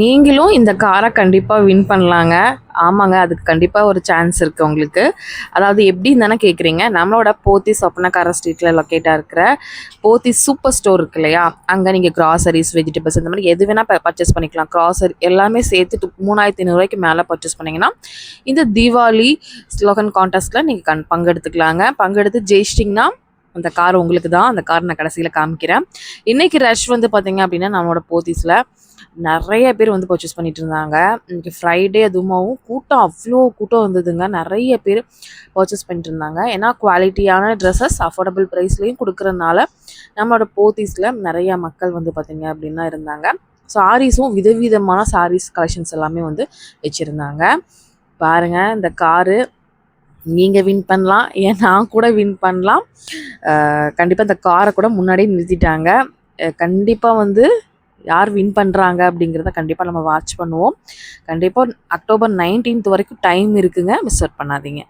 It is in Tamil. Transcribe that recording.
நீங்களும் இந்த காரை கண்டிப்பாக வின் பண்ணலாங்க. ஆமாங்க அதுக்கு கண்டிப்பாக ஒரு சான்ஸ் இருக்குது உங்களுக்கு. அதாவது எப்படின்னு தானே கேட்குறீங்க நம்மளோட போத்தி சொப்பனக்கார ஸ்ட்ரீட்டில் லொக்கேட்டாக இருக்கிற போத்தி சூப்பர் ஸ்டோர் இருக்கு இல்லையா? அங்கே நீங்கள் கிராசரிஸ் வெஜிடபிள்ஸ் இந்த மாதிரி எது வேணால் பர்ச்சேஸ் பண்ணிக்கலாம். கிராசரி எல்லாமே சேர்த்து மூணாயிரத்தி ஐநூறுரூவாய்க்கு மேலே பர்ச்சேஸ் பண்ணிங்கன்னா இந்த தீபாவளி ஸ்லோகன் கான்டெஸ்ட்டில் நீங்கள் கண் பங்கெடுத்துக்கலாங்க. பங்கெடுத்து ஜெயிச்சிட்டிங்கன்னா அந்த கார் உங்களுக்கு தான் அந்த கார் நான் கடைசியில் காமிக்கிறேன். இன்றைக்கி ரஷ் வந்து பார்த்திங்க அப்படின்னா நம்மளோட போத்தீஸில் நிறைய பேர் வந்து பர்ச்சேஸ் பண்ணிட்டு இருந்தாங்க. இன்னைக்கு ஃப்ரைடே அதுமாவும் கூட்டம் அவ்வளோ கூட்டம் வந்ததுங்க நிறைய பேர் பர்ச்சேஸ் பண்ணிட்டு இருந்தாங்க. ஏன்னா குவாலிட்டியான ட்ரெஸ்ஸஸ் அஃபோர்டபுள் ப்ரைஸ்லேயும் கொடுக்குறதுனால நம்மளோட போத்தீஸில் நிறைய மக்கள் வந்து பார்த்தீங்க அப்படின்னா இருந்தாங்க. சாரீஸும் விதவிதமான சாரீஸ் கலெக்ஷன்ஸ் எல்லாமே வந்து வச்சுருந்தாங்க. பாருங்கள் இந்த காரு நீங்கள் வின் பண்ணலாம் ஏன் நான் கூட வின் பண்ணலாம். கண்டிப்பாக இந்த காரை கூட முன்னாடியே நிறுத்திட்டாங்க. கண்டிப்பாக வந்து யார் வின் பண்ணுறாங்க அப்படிங்கிறத கண்டிப்பாக நம்ம வாட்ச் பண்ணுவோம். கண்டிப்பாக அக்டோபர் நைன்டீன்த் வரைக்கும் டைம் இருக்குங்க. மிஸ் அவுட் பண்ணாதீங்க.